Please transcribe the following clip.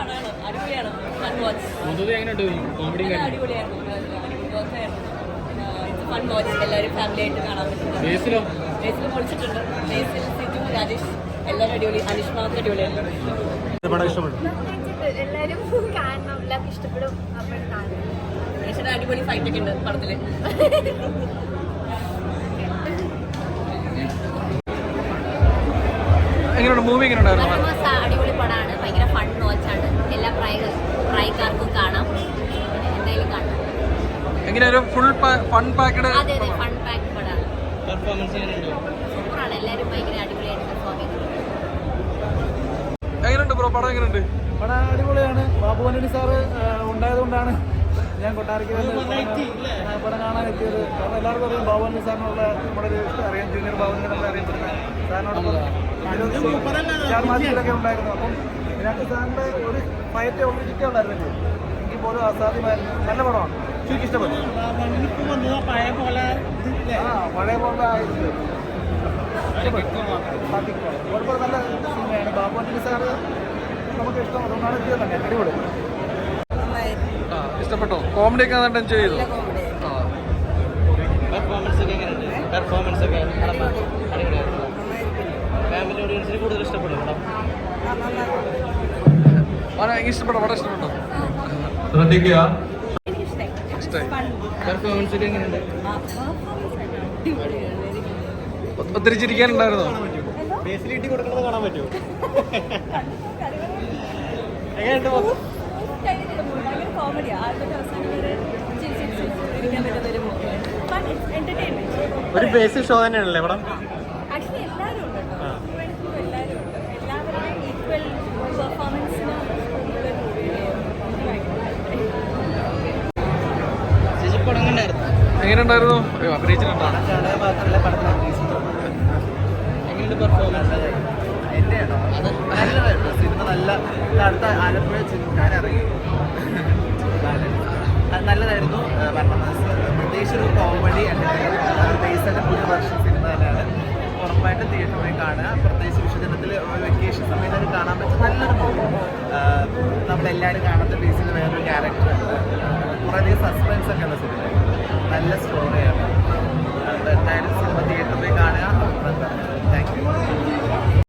പടമാണ്. അടിപൊളിയാണ്. Fun watch മൊത്തത്തിൽ എങ്ങനെയുണ്ട് കോമഡി നല്ല അടിപൊളിയായിരുന്നു. ഫൺ വാച്ച് എല്ലാവരും ഫാമിലി ആയിട്ട് കാണാൻ പറ്റും. ബേസിലോ ബേസിൽ പൊളിച്ചിട്ടുണ്ട്. ബേസിൽ സിജു രാജേഷ് എല്ലാവരും അടിപൊളി. അനീഷ് മാത്രം എല്ലാവരും കാണണം. എല്ലാവർക്കും ഇഷ്ടപ്പെടും. അടിപൊളി ഫൈറ്റ് ഒക്കെ ഉണ്ട് പടത്തിൽ. എങ്ങനെയുണ്ട്? മൂവി എങ്ങനെയുണ്ടായിരുന്നു? അടിപൊളി പടമാണ്. ഭയങ്കര ഫൺ വാച്ചാണ് എങ്ങനെ ഒരു ഫുൾ ഫൺ പാക്കഡ് അതെ അതെ ഫൺ പാക്ക് പടമാണ് പെർഫോമൻസ് എങ്ങനെയുണ്ട്? സൂപ്പറാണ്. എല്ലാവരും ഭയങ്കര അടിപൊളിയായിട്ട് പെർഫോം ചെയ്യുന്നത് എങ്ങനെയുണ്ട് ബ്രോ പടം എങ്ങനെയുണ്ട്? പടം അടിപൊളിയാണ്. ബാബു വണ്ടി സാറ് ഉണ്ടായതുകൊണ്ടാണ് ഞാൻ കൊട്ടാരക്ക് പടം കാണാൻ എത്തിയത്. കാരണം എല്ലാവർക്കും അറിയാം ബാബു ആന്റണി സാറിനുള്ള നമ്മുടെ ഒരു അറിയാം ജൂനിയർ ബാബു ആന്റണി നമ്മൾ അറിയപ്പെടുന്നത് സാറിനോടൊപ്പം സ്റ്റാർ മാജിക്കിലൊക്കെ ഉണ്ടായിരുന്നു. അപ്പം ഇതിനകത്ത് സാറിന്റെ ഒരു ഫയറ്റ് ഒളിച്ചിട്ടേ ഉണ്ടായിരുന്നില്ല? എങ്കിൽ പോലും അസാധ്യമായിരുന്നു നല്ല പടമാണ്. എനിക്ക് ഇഷ്ടപ്പെട്ടു പഴയ പോലെ ആ പഴയ പോലെ ആയിരുന്നു ഒരുപാട് നല്ല സിനിമയാണ്. ബാബു ആന്റണി സാറ് നമുക്ക് ഇഷ്ടം. അതുകൊണ്ടാണ് എത്തിയത് തന്നെ. അടിപൊളി. ആ ഇഷ്ടപ്പെട്ടോ? കോമഡി ഒക്കെ നന്നായിട്ട് എൻജോയ് ചെയ്തു? ആ. പെർഫോമൻസ് ഒക്കെ എങ്ങനെയുണ്ട്? പെർഫോമൻസ് ഒക്കെ അടിപൊളിയായിരുന്നു. ഫാമിലി ഓഡിയൻസിന് കൂടുതൽ ഇഷ്ടപ്പെടും ഇഷ്ടപ്പെട്ടോ? വളരെ ഇഷ്ടപ്പെട്ടോ? ശ്രദ്ധിക്കുക. ഇഷ്ടമായി? പെർഫോമൻസ് ഒക്കെ എങ്ങനെയുണ്ട്? ഒ- ഒത്തിരി ചിരിക്കാനുണ്ടായിരുന്നോ ബേസിലിട്ടി കൊടുക്കുന്നത് കാണാൻ പറ്റുമോ? എങ്ങനെയുണ്ട്? ഒരു ബേസിക് ഷോ തന്നെയാണല്ലേ പടം? കണ്ടായിരുന്നു എങ്ങനെയുണ്ടായിരുന്നു? അയ്യോ അഭിനയിച്ചിട്ടുണ്ടോ? മാത്രമല്ല പടത്തിൽ അഭിനയിച്ചിട്ടുണ്ട് എങ്ങനെയുണ്ട് പെർഫോമൻസ് നല്ലതായിരുന്നു. സിനിമ നല്ല അടുത്ത ആലപ്പുഴ ചിന്താൻ ഇറങ്ങി. നല്ലതായിരുന്നു. പ്രത്യേകിച്ച് ഒരു കോമഡി ബേസിന്റെ പുതിയ വർഷം സിനിമ തന്നെയാണ്. ഉറപ്പായിട്ടും തിയേറ്ററിൽ പോയി കാണുക. പ്രത്യേകിച്ച് വിഷുദിനത്തിൽ വെക്കേഷൻ സമയത്ത് കാണാൻ പറ്റും നല്ലൊരു നമ്മളെല്ലാവരും കാണാത്ത ബേസിൽ വേറൊരു ക്യാരക്ടർ ഉണ്ട് കുറേയധികം സസ്പെൻസ് ഒക്കെ ഉള്ള സിനിമ നല്ല സ്റ്റോറിയാണ്